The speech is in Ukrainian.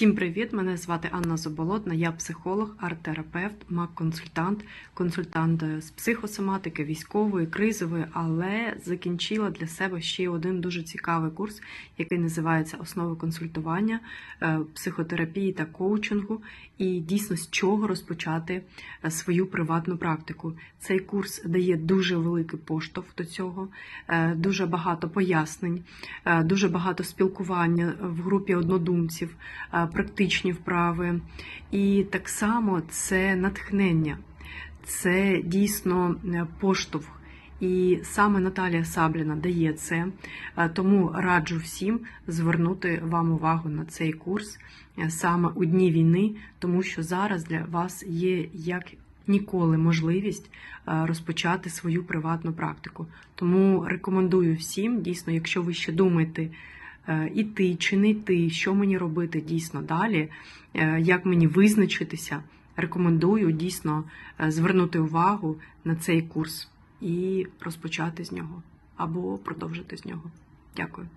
Всім привіт! Мене звати Анна Заболотна, я психолог, арт-терапевт, маг-консультант, консультант з психосоматики, військової, кризової, але закінчила для себе ще один дуже цікавий курс, який називається Основи консультування, е, психотерапії та коучингу. І дійсно з чого розпочати е, свою приватну практику. Цей курс дає дуже великий поштовх до цього, е, дуже багато пояснень, е, дуже багато спілкування в групі однодумців, е, практичні вправи. І так само це натхнення, це дійсно е, поштовх. І саме Наталія Сабліна дає це, Е, тому раджу всім звернути вам увагу на цей курс е, саме у дні війни, тому що зараз для вас є як ніколи можливість розпочати свою приватну практику. Тому рекомендую всім, дійсно, якщо ви ще думаєте, іти чи не йти, що мені робити дійсно далі, е, як мені визначитися, рекомендую дійсно е, звернути увагу на цей курс і розпочати з нього або продовжити з нього. Дякую.